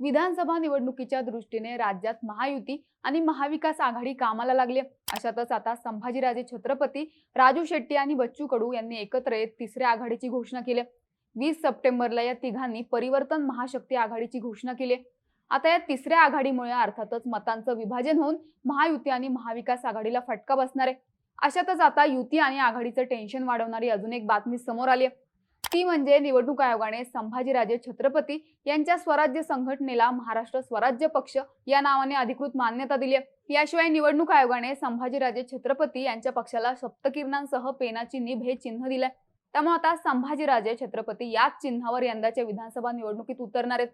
विधानसभा निवडणुकीच्या दृष्टीने राज्यात महायुती आणि महाविकास आघाडी कामाला लागली. अशातच आता संभाजीराजे छत्रपती राजू शेट्टी आणि बच्चू कडू यांनी एकत्र येत तिसऱ्या आघाडीची घोषणा केली. वीस सप्टेंबरला या तिघांनी परिवर्तन महाशक्ती आघाडीची घोषणा केली. आता या तिसऱ्या आघाडीमुळे अर्थातच मतांचं विभाजन होऊन महायुती आणि महाविकास आघाडीला फटका बसणार आहे. अशातच आता युती आणि आघाडीचं टेन्शन वाढवणारी अजून एक बातमी समोर आली आहे. ती म्हणजे निवडणूक आयोगाने संभाजीराजे छत्रपती यांच्या स्वराज्य संघटनेला महाराष्ट्र स्वराज्य पक्ष या नावाने अधिकृत मान्यता दिली आहे. याशिवाय निवडणूक आयोगाने संभाजीराजे छत्रपती यांच्या पक्षाला सप्तकिरणांसह पेनाची निभ हे चिन्ह दिलंय. त्यामुळे आता संभाजीराजे छत्रपती याच चिन्हावर यंदाच्या विधानसभा निवडणुकीत उतरणार आहेत.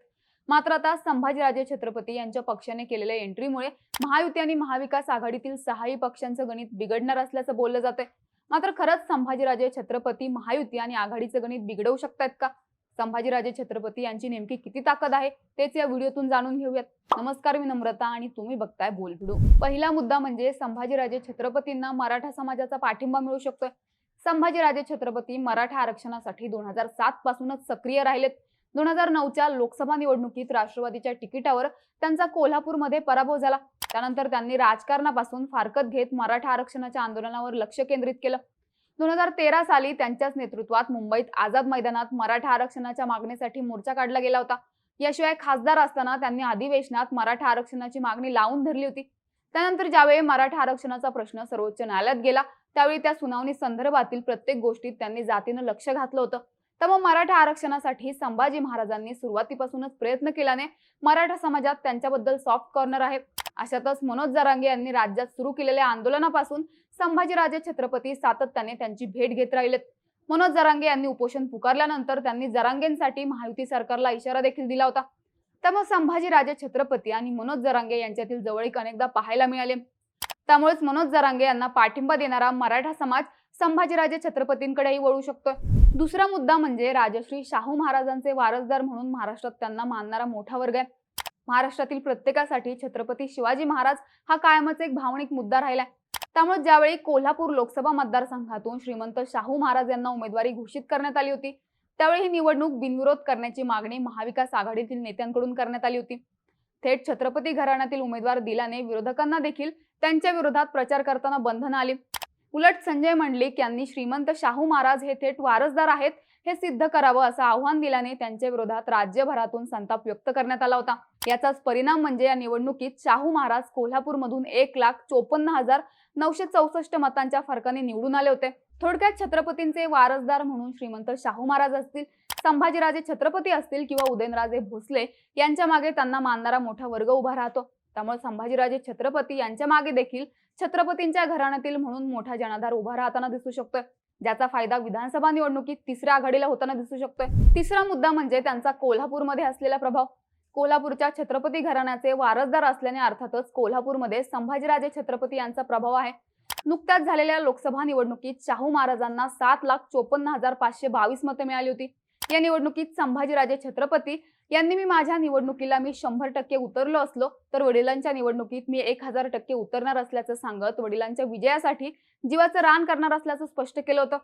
मात्र आता संभाजीराजे छत्रपती यांच्या पक्षाने केलेल्या एंट्रीमुळे महायुती आणि महाविकास आघाडीतील सहाही पक्षांचं गणित बिघडणार असल्याचं बोललं जातंय. मात्र खरंच संभाजीराजे छत्रपती महायुती आणि आघाडीचं गणित बिघडवू शकतात का? संभाजीराजे छत्रपती यांची नेमकी किती ताकद आहे? तेच या व्हिडिओतून जाणून घेऊयात. नमस्कार मी नम्रता आणि तुम्ही बघताय बोल व्हिडिओ. पहिला मुद्दा म्हणजे संभाजीराजे छत्रपतींना मराठा समाजाचा पाठिंबा मिळू शकतोय. संभाजीराजे छत्रपती मराठा आरक्षणासाठी दोन हजार सात पासूनच सक्रिय राहिलेत. दोन हजार नऊच्या लोकसभा निवडणुकीत राष्ट्रवादीच्या तिकिटावर त्यांचा कोल्हापूरमध्ये पराभव झाला. त्यानंतर त्यांनी राजकारणापासून फारकत घेत मराठा आरक्षणाच्या आंदोलनावर लक्ष केंद्रित केलं. दोन हजार तेरा साली त्यांच्याच नेतृत्वात मुंबईत आझाद मैदानात मराठा आरक्षणाच्या मागणीसाठी मोर्चा काढला गेला होता. याशिवाय खासदार असताना त्यांनी अधिवेशनात मराठा आरक्षणाची मागणी लावून धरली होती. त्यानंतर ज्यावेळी मराठा आरक्षणाचा प्रश्न सर्वोच्च न्यायालयात गेला त्यावेळी त्या सुनावणी संदर्भातील प्रत्येक गोष्टीत त्यांनी जातीनं लक्ष घातलं होतं. तर मग मराठा आरक्षणासाठी संभाजी महाराजांनी सुरुवातीपासूनच प्रयत्न केल्याने मराठा समाजात त्यांच्याबद्दल सॉफ्ट कॉर्नर आहे. अशातच मनोज जरांगे यांनी राज्यात सुरू केलेल्या आंदोलनापासून संभाजीराजे छत्रपती सातत्याने त्यांची भेट घेत राहिलेत. मनोज जरांगे यांनी उपोषण पुकारल्यानंतर त्यांनी जरांगेंसाठी महायुती सरकारला इशारा देखील दिला होता. त्यामुळे संभाजीराजे छत्रपती आणि मनोज जरांगे यांच्यातील जवळीक अनेकदा पाहायला मिळाले. त्यामुळेच मनोज जरांगे यांना पाठिंबा देणारा मराठा समाज संभाजीराजे छत्रपतींकडेही वळू शकतोय. दुसरा मुद्दा म्हणजे राजश्री शाहू महाराजांचे वारसदार म्हणून महाराष्ट्रात त्यांना मानणारा मोठा वर्ग आहे. महाराष्ट्रातील प्रत्येकासाठी छत्रपती शिवाजी महाराज हा कायमच एक भावनिक मुद्दा राहिलाय. त्यामुळे ज्यावेळी कोल्हापूर लोकसभा मतदारसंघातून श्रीमंत शाहू महाराज यांना उमेदवारी घोषित करण्यात आली होती त्यावेळी ही निवडणूक बिनविरोध करण्याची मागणी महाविकास आघाडीतील नेत्यांकडून करण्यात आली होती. थेट छत्रपती घराण्यातील उमेदवार दिल्याने विरोधकांना देखील त्यांच्या विरोधात प्रचार करताना बंधनं आली. उलट संजय मंडलिक यांनी श्रीमंत शाहू महाराज हे थेट वारसदार आहेत हे सिद्ध करावं असं आव्हान दिल्याने त्यांच्या विरोधात राज्यभरातून संताप व्यक्त करण्यात आला होता. याचाच परिणाम म्हणजे या निवडणुकीत शाहू महाराज कोल्हापूरमधून एक लाख चोपन्न हजार नऊशे चौसष्ट मतांच्या फरकाने निवडून आले होते. थोडक्यात छत्रपतींचे वारसदार म्हणून श्रीमंत शाहू महाराज असतील संभाजीराजे छत्रपती असतील किंवा उदयनराजे भोसले यांच्या मागे त्यांना मानणारा मोठा वर्ग उभा राहतो. त्यामुळे संभाजीराजे छत्रपती यांच्या मागे देखील छत्रपतींच्या घराण्यातील म्हणून मोठा जनाधार उभा राहताना दिसू शकतोय. ज्याचा फायदा विधानसभा निवडणुकीत तिसऱ्या आघाडीला होताना दिसू शकतोय. तिसरा मुद्दा म्हणजे त्यांचा कोल्हापूरमध्ये असलेला प्रभाव. कोल्हापूरच्या छत्रपती घराण्याचे वारसदार असल्याने अर्थातच कोल्हापूरमध्ये संभाजीराजे छत्रपती यांचा प्रभाव आहे. नुकत्याच झालेल्या लोकसभा निवडणुकीत शाहू महाराजांना सात लाख चोपन्न हजार पाचशे बावीस मतं मिळाली होती. या निवडणुकीत संभाजीराजे छत्रपती यांनी मी माझ्या निवडणुकीला मी शंभर टक्के उतरलो असलो तर वडिलांच्या निवडणुकीत मी एक हजार टक्के उतरणार असल्याचं सांगत वडिलांच्या विजयासाठी जीवाचं रान करणार असल्याचं स्पष्ट केलं होतं.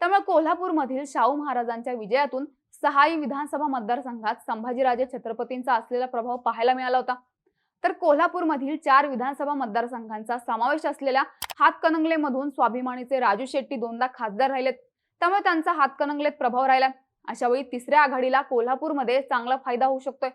त्यामुळे कोल्हापूरमधील शाहू महाराजांच्या विजयातून सहाही विधानसभा मतदारसंघात संभाजीराजे छत्रपतींचा असलेला प्रभाव पाहायला मिळाला होता. तर कोल्हापूरमधील चार विधानसभा मतदारसंघांचा समावेश असलेल्या हातकणंगलेमधून स्वाभिमानीचे राजू शेट्टी दोनदा खासदार राहिलेत. त्यामुळे त्यांचा हातकणंगलेत प्रभाव राहिला अशा वेळी तिसऱ्या आघाडीला कोल्हापूरमध्ये चांगला फायदा होऊ शकतोय.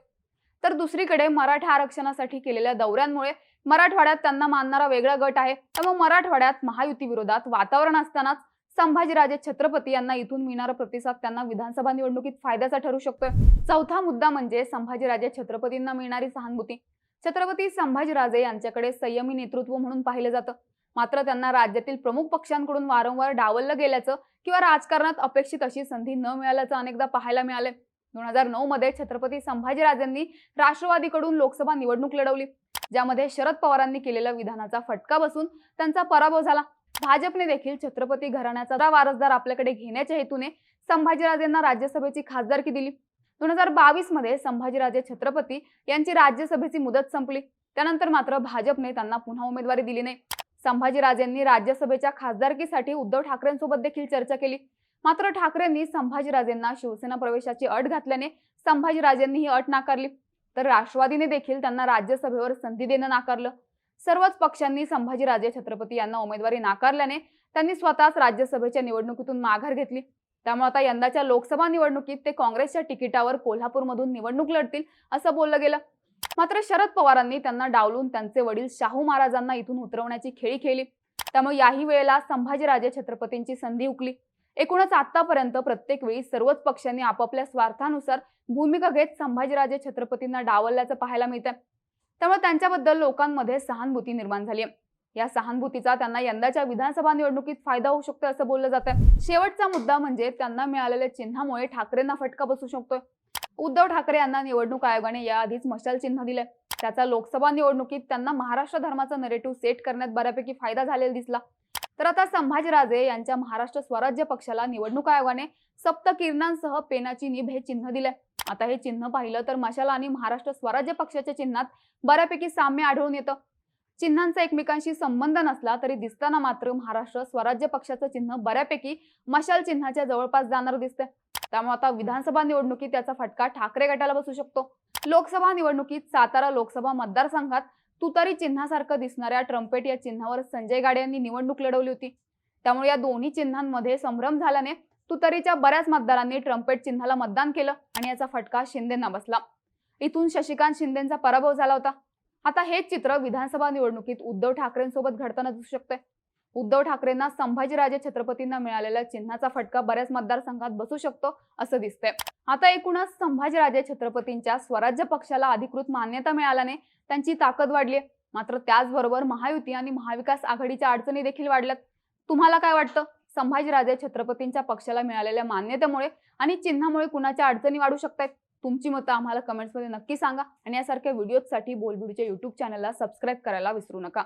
तर दुसरीकडे मराठा आरक्षणासाठी केलेल्या दौऱ्यांमुळे मराठवाड्यात त्यांना मानणारा वेगळा गट आहे. त्यामुळे मराठवाड्यात महायुती विरोधात वातावरण असतानाच संभाजीराजे छत्रपती यांना इथून मिळणारा प्रतिसाद त्यांना विधानसभा निवडणुकीत फायद्याचा ठरू शकतोय. चौथा मुद्दा म्हणजे संभाजीराजे छत्रपतींना मिळणारी सहानुभूती. छत्रपती संभाजीराजे यांच्याकडे संयमी नेतृत्व म्हणून पाहिलं जातं. मात्र त्यांना राज्यातील प्रमुख पक्षांकडून वारंवार डावललं गेल्याचं किंवा राजकारणात अपेक्षित अशी संधी न मिळाल्याचं अनेकदा पाहायला मिळाले दोन हजार नऊ मध्ये छत्रपती संभाजीराजांनी राष्ट्रवादीकडून लोकसभा निवडणूक लढवली ज्यामध्ये शरद पवारांनी केलेल्या विधानाचा फटका बसून त्यांचा पराभव झाला. भाजपने देखील छत्रपती घराण्याचा वारसदार आपल्याकडे घेण्याच्या हेतूने संभाजीराजेंना राज्यसभेची खासदारकी दिली. दोन हजार बावीसमध्ये संभाजीराजे छत्रपती यांची राज्यसभेची मुदत संपली. त्यानंतर मात्र भाजपने त्यांना पुन्हा उमेदवारी दिली नाही. संभाजीराजेंनी राज्यसभेच्या खासदारकीसाठी उद्धव ठाकरेंसोबत देखील चर्चा केली. मात्र ठाकरेंनी संभाजीराजेंना शिवसेना प्रवेशाची अट घातल्याने संभाजीराजेंनी ही अट नाकारली. तर राष्ट्रवादीने देखील त्यांना राज्यसभेवर संधी देणं नाकारलं. सर्वच पक्षांनी संभाजीराजे छत्रपती यांना उमेदवारी नाकारल्याने त्यांनी स्वतःच राज्यसभेच्या निवडणुकीतून माघार घेतली. त्यामुळे आता यंदाच्या लोकसभा निवडणुकीत ते काँग्रेसच्या तिकिटावर कोल्हापूरमधून निवडणूक लढतील असं बोललं गेलं. मात्र शरद पवारांनी त्यांना डावलून त्यांचे वडील शाहू महाराजांना इथून उतरवण्याची खेळी खेळली. त्यामुळे याही वेळेला संभाजीराजे छत्रपतींची संधी उकली एकूणच आतापर्यंत प्रत्येक वेळी सर्वच पक्षांनी आपापल्या स्वार्थानुसार भूमिका घेत संभाजीराजे छत्रपतींना डावलल्याचं पाहायला मिळतं त्यामुळे त्यांच्याबद्दल लोकांमध्ये सहानुभूती निर्माण झाली आहे. या सहानुभूतीचा त्यांना यंदाच्या विधानसभा निवडणुकीत फायदा होऊ शकतो असं बोललं जात आहे शेवटचा मुद्दा म्हणजे त्यांना मिळालेल्या चिन्हामुळे ठाकरेंना फटका बसू शकतोय. उद्धव ठाकरे यांना निवडणूक आयोगाने याआधीच मशाल चिन्ह दिले त्याचा लोकसभा निवडणुकीत त्यांना महाराष्ट्र धर्माचा नरेटिव्ह सेट करण्यात बऱ्यापैकी फायदा झालेला दिसला. तर आता संभाजीराजे यांच्या महाराष्ट्र स्वराज्य पक्षाला निवडणूक आयोगाने सप्त किरणांसह पेनाची निभ हे चिन्ह दिलंय. आता हे चिन्ह पाहिलं तर मशाला आणि महाराष्ट्र स्वराज्य पक्षाच्या चिन्हात बऱ्यापैकी साम्य आढळून येतं. चिन्हांचा एकमेकांशी संबंध नसला तरी दिसताना मात्र महाराष्ट्र स्वराज्य पक्षाचं चिन्ह बऱ्यापैकी मशाल चिन्हाच्या जवळपास जाणार दिसतंय. त्यामुळे आता विधानसभा निवडणुकीत त्याचा फटका ठाकरे गटाला बसू शकतो. लोकसभा निवडणुकीत सातारा लोकसभा मतदारसंघात तुतारी चिन्हासारखं दिसणाऱ्या ट्रम्पेट या चिन्हावर संजय गाडे यांनी निवडणूक लढवली होती. त्यामुळे या दोन्ही चिन्हांमध्ये संभ्रम झाल्याने तुतारीच्या बऱ्याच मतदारांनी ट्रम्पेट चिन्हाला मतदान केलं आणि याचा फटका शिंदेंना बसला. इथून शशिकांत शिंदेचा पराभव झाला होता. आता हेच चित्र विधानसभा निवडणुकीत उद्धव ठाकरेंसोबत घडताना दिसू शकते उद्धव ठाकरेंना संभाजीराजे छत्रपतींना मिळालेल्या चिन्हाचा फटका बऱ्याच मतदारसंघात बसू शकतो असं दिसतंय. आता एकूणच संभाजीराजे छत्रपतींच्या स्वराज्य पक्षाला अधिकृत मान्यता मिळाल्याने त्यांची ताकद वाढली मात्र त्याचबरोबर महायुती आणि महाविकास आघाडीच्या अडचणी देखील वाढल्यात. तुम्हाला काय वाटतं? संभाजीराजे छत्रपतींच्या पक्षाला मिळालेल्या मान्यतेमुळे आणि चिन्हामुळे कुणाच्या अडचणी वाढू शकतात तुमची मतं आम्हाला कमेंट्समध्ये नक्की सांगा आणि यासारख्या व्हिडिओजसाठी बोलबिडूच्या युट्यूब चॅनलला सबस्क्राईब करायला विसरू नका.